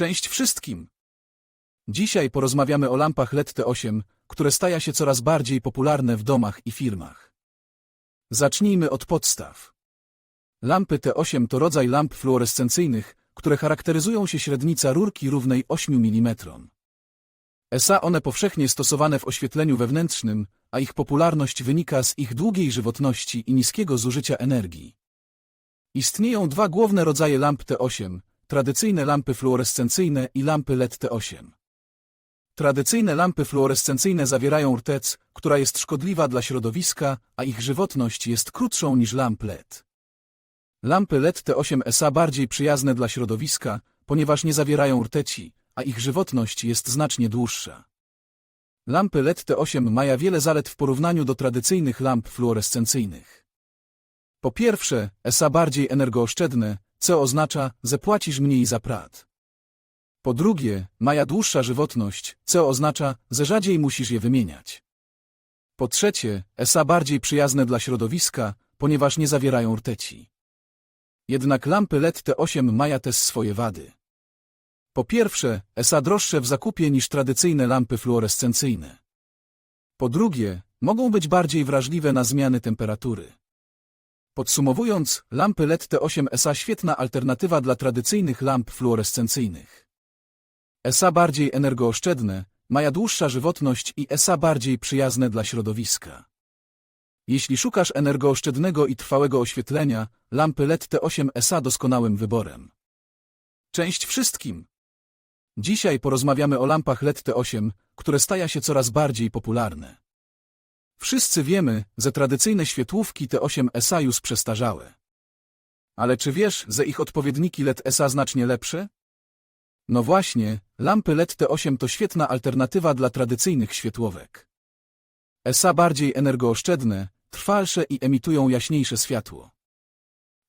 Cześć wszystkim! Dzisiaj porozmawiamy o lampach LED T8, które stają się coraz bardziej popularne w domach i firmach. Zacznijmy od podstaw. Lampy T8 to rodzaj lamp fluorescencyjnych, które charakteryzują się średnica rurki równej 8 mm. SA one powszechnie stosowane w oświetleniu wewnętrznym, a ich popularność wynika z ich długiej żywotności i niskiego zużycia energii. Istnieją dwa główne rodzaje lamp T8, tradycyjne lampy fluorescencyjne i lampy LED T8. Tradycyjne lampy fluorescencyjne zawierają rtec, która jest szkodliwa dla środowiska, a ich żywotność jest krótszą niż lamp LED. Lampy LED T8 SA bardziej przyjazne dla środowiska, ponieważ nie zawierają rteci, a ich żywotność jest znacznie dłuższa. Lampy LED T8 mają wiele zalet w porównaniu do tradycyjnych lamp fluorescencyjnych. Po pierwsze, SA bardziej energooszczędne, co oznacza, że płacisz mniej za prąd. Po drugie, maja dłuższa żywotność, co oznacza, że rzadziej musisz je wymieniać. Po trzecie, SA bardziej przyjazne dla środowiska, ponieważ nie zawierają rteci. Jednak lampy LED T8 mają też swoje wady. Po pierwsze, SA droższe w zakupie niż tradycyjne lampy fluorescencyjne. Po drugie, mogą być bardziej wrażliwe na zmiany temperatury. Podsumowując, lampy LED T8 SA świetna alternatywa dla tradycyjnych lamp fluorescencyjnych. SA bardziej energooszczędne, mają dłuższa żywotność i SA bardziej przyjazne dla środowiska. Jeśli szukasz energooszczędnego i trwałego oświetlenia, lampy LED T8 SA doskonałym wyborem. Cześć wszystkim! Dzisiaj porozmawiamy o lampach LED T8, które stają się coraz bardziej popularne. Wszyscy wiemy, że tradycyjne świetlówki T8 SA już przestarzałe. Ale czy wiesz, że ich odpowiedniki LED SA znacznie lepsze? No właśnie, lampy LED T8 to świetna alternatywa dla tradycyjnych świetłówek. SA bardziej energooszczędne, trwalsze i emitują jaśniejsze światło.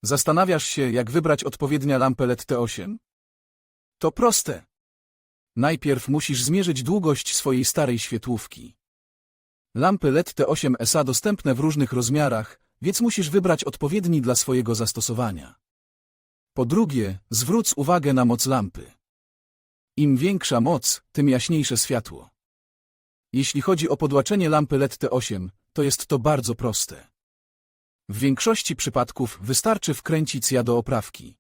Zastanawiasz się, jak wybrać odpowiednia lampę LED T8? To proste. Najpierw musisz zmierzyć długość swojej starej świetlówki. Lampy LED T8 SA dostępne w różnych rozmiarach, więc musisz wybrać odpowiedni dla swojego zastosowania. Po drugie, zwróć uwagę na moc lampy. Im większa moc, tym jaśniejsze światło. Jeśli chodzi o podłaczenie lampy LED T8, to jest to bardzo proste. W większości przypadków wystarczy wkręcić ja do oprawki.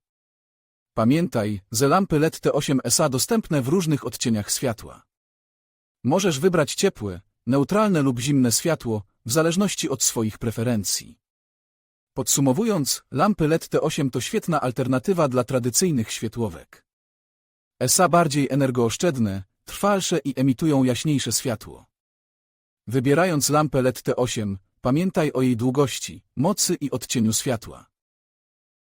Pamiętaj, że lampy LED T8 SA dostępne w różnych odcieniach światła. Możesz wybrać ciepłe, neutralne lub zimne światło, w zależności od swoich preferencji. Podsumowując, lampy LED T8 to świetna alternatywa dla tradycyjnych świetłówek. SA bardziej energooszczędne, trwalsze i emitują jaśniejsze światło. Wybierając lampę LED T8, pamiętaj o jej długości, mocy i odcieniu światła.